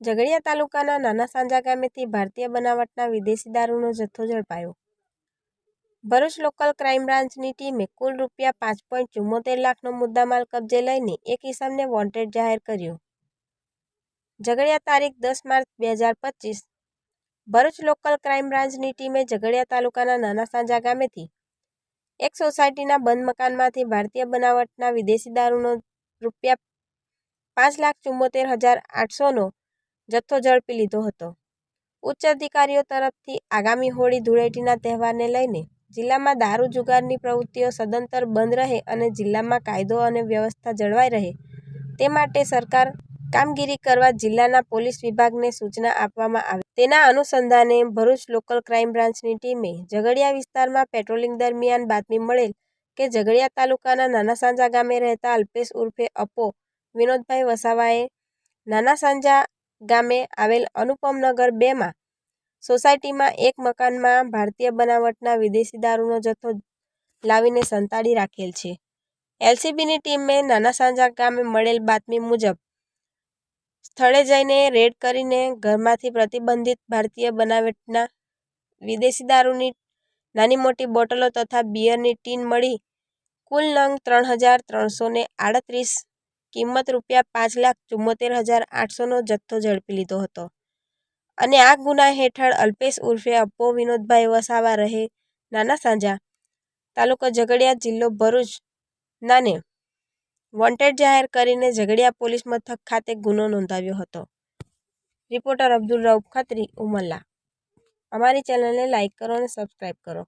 ઝઘડિયા તાલુકાના નાના સાંજા ગામેથી ભારતીય બનાવટના વિદેશી દારૂનો જથ્થો ઝડપાયો. ભરૂચ લોકલ ક્રાઇમ બ્રાન્ચની ટીમે કુલ રૂપિયા પાંચ પોઈન્ટ ચુમ્મોતેર લાખનો મુદ્દામાલ કબજે લઈને એક ઇસમને વોન્ટેડ જાહેર કર્યો. ઝઘડિયા તારીખ દસ માર્ચ બે હજાર પચીસ. ભરૂચ લોકલ ક્રાઇમ બ્રાન્ચની ટીમે ઝઘડિયા તાલુકાના નાના સાંજા ગામેથી એક સોસાયટીના બંધ મકાનમાંથી ભારતીય બનાવટના વિદેશી દારૂનો રૂપિયા પાંચ લાખ ચુમ્મોતેર હજાર આઠસોનો જથ્થો ઝડપી લીધો હતો. ઉચ્ચ અધિકારીઓ તરફથી આગામી હોળી ધૂળેટીના તહેવારને લઈને જિલ્લામાં દારૂ જુગારની પ્રવૃત્તિઓ સદંતર બંધ રહે અને જિલ્લામાં કાયદો અને વ્યવસ્થા જળવાઈ રહે તે માટે સરકાર કામગીરી કરવા જિલ્લાના પોલીસ વિભાગને સૂચના આપવામાં આવી. તેના અનુસંધાને ભરૂચ લોકલ ક્રાઇમ બ્રાન્ચની ટીમે ઝઘડિયા વિસ્તારમાં પેટ્રોલિંગ દરમિયાન બાતમી મળેલ કે ઝઘડિયા તાલુકાના નાના સાંજા ગામે રહેતા અલ્પેશ ઉર્ફે અપો વિનોદભાઈ વસાવાએ નાના સાંજા ગામે આવેલ અનુપમનગર બેમાં સોસાયટીમાં એક મકાનમાં ભારતીય બનાવટના વિદેશી દારૂનો જથ્થો લાવીને સંતાડી રાખેલ છે. એલસીબીની ટીમે નાના સાંજા ગામે મળેલ બાતમી મુજબ, સ્થળે જઈને રેડ કરીને ઘરમાંથી પ્રતિબંધિત ભારતીય બનાવટના વિદેશી દારૂની નાની મોટી બોટલો તથા બિયરની ટીન મળી કુલ નંગ ત્રણ હજાર ત્રણસો આડત્રીસ કિંમત રૂપિયા પાંચ લાખ ચુમ્મોતેર હજાર આઠસોનો જથ્થો ઝડપી લીધો હતો. અને આ ગુના હેઠળ અલ્પેશ ઉર્ફે અપ્પો વિનોદભાઈ વસાવા રહે નાના સાંજા, તાલુકો ઝઘડિયા જિલ્લો ભરૂચ નાને વોન્ટેડ જાહેર કરીને ઝઘડિયા પોલીસ મથક ખાતે ગુનો નોંધાવ્યો હતો. રિપોર્ટર અબ્દુલ રઉફ ખત્રી, ઉમલ્લા. અમારી ચેનલને લાઇક કરો અને સબસ્ક્રાઈબ કરો.